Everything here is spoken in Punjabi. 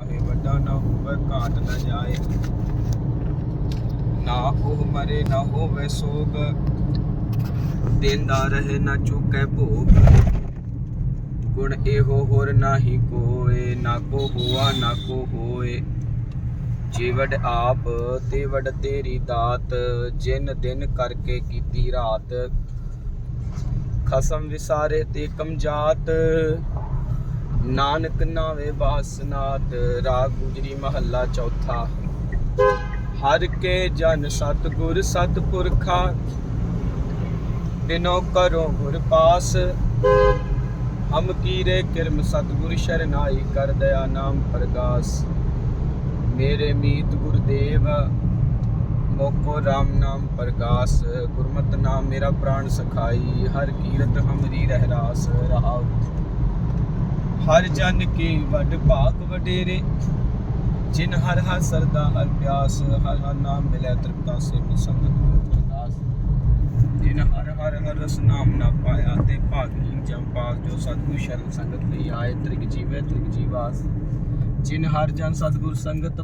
ਆਹੇ ਵੱਡਾ ਨਾ ਹੋਵੇ, ਘਾਟ ਨਾ ਜਾਏ। ਨਾ ਉਹ ਮਰੇ, ਨਾ ਹੋਵੇ ਸੋਗ। ਦੇਂਦਾ ਰਹੇ, ਨਾ ਚੁੱਕੈ ਭੋਗ। ਗੁਣ ਇਹੋ ਹੋਰ ਨਾਹੀ ਕੋਏ, ਨਾ ਕੋ ਹੋਆ, ਨਾ ਕੋ ਹੋਏ। ਜੀਵੜ ਆਪ ਤੇ ਵੜ ਤੇਰੀ ਦਾਤ। ਜਿਨ ਦਿਨ ਕਰਕੇ ਕੀਤੀ ਰਾਤ। ਖਸਮ ਵਿਸਾਰੇ ਤੇ ਕਮਜਾਤ ਨਾਨਕ ਨਾਵੇ ਬਾਸਨਾਤ ਰਾਗ ਗੁਜਰੀ ਮਹੱਲਾ ਚੌਥਾ। ਹਰ ਕੇ ਜਨ ਸਤਗੁਰ ਸਤਪੁਰਖਾ, ਬਿਨੋ ਕਰੋ ਗੁਰ ਪਾਸ। ਹਮ ਕੀਰੇ ਕਿਰਮ ਸਤਗੁਰ ਸ਼ਰਨਾਈ ਕਰ ਦਇਆ ਨਾਮ ਪ੍ਰਗਾਸ। ਮੇਰੇ ਮੀਤ ਗੁਰਦੇਵ, ਮੋਕੋ RAM ਨਾਮ ਪ੍ਰਗਾਸ। ਗੁਰਮਤਿ ਨਾਮ ਮੇਰਾ ਪ੍ਰਾਣ ਸਖਾਈ, ਹਰ ਕੀਰਤ ਹਮਰੀ ਰਹਿ ਰਾਸ ਹਰ ਜਨ ਕੇ ਵੱਡ ਭਾਗ ਵਡੇਰੇ, ਜਿਨ ਹਰ ਹਰ ਸਰਦਾ ਹਰ ਪਿਆਸ, ਹਰ ਹਰ ਨਾਮ ਮਿਲੇ ਤ੍ਰਿਪਤਾ ਸੇ ਸੰਗਤ ਗੁਰ ਅਰਦਾਸ ਜਿਨ ਹਰ ਹਰ ਹਰ ਰਸ ਨਾਮ ਨਾ ਪਾਇਆ ਤੇ ਭਾਗਹੀਨ ਜਮ ਪਾਸ, ਜੋ ਸਤਿਗੁਰ ਸ਼ਰਨ ਸੰਗਤ ਲਈ ਆਏ, ਤ੍ਰਿਗ ਜੀਵੇ ਤ੍ਰਿਗ ਜੀਵਾਸ। ਜਿਨ ਹਰ ਜਨ ਸਤਿਗੁਰ ਸੰਗਤ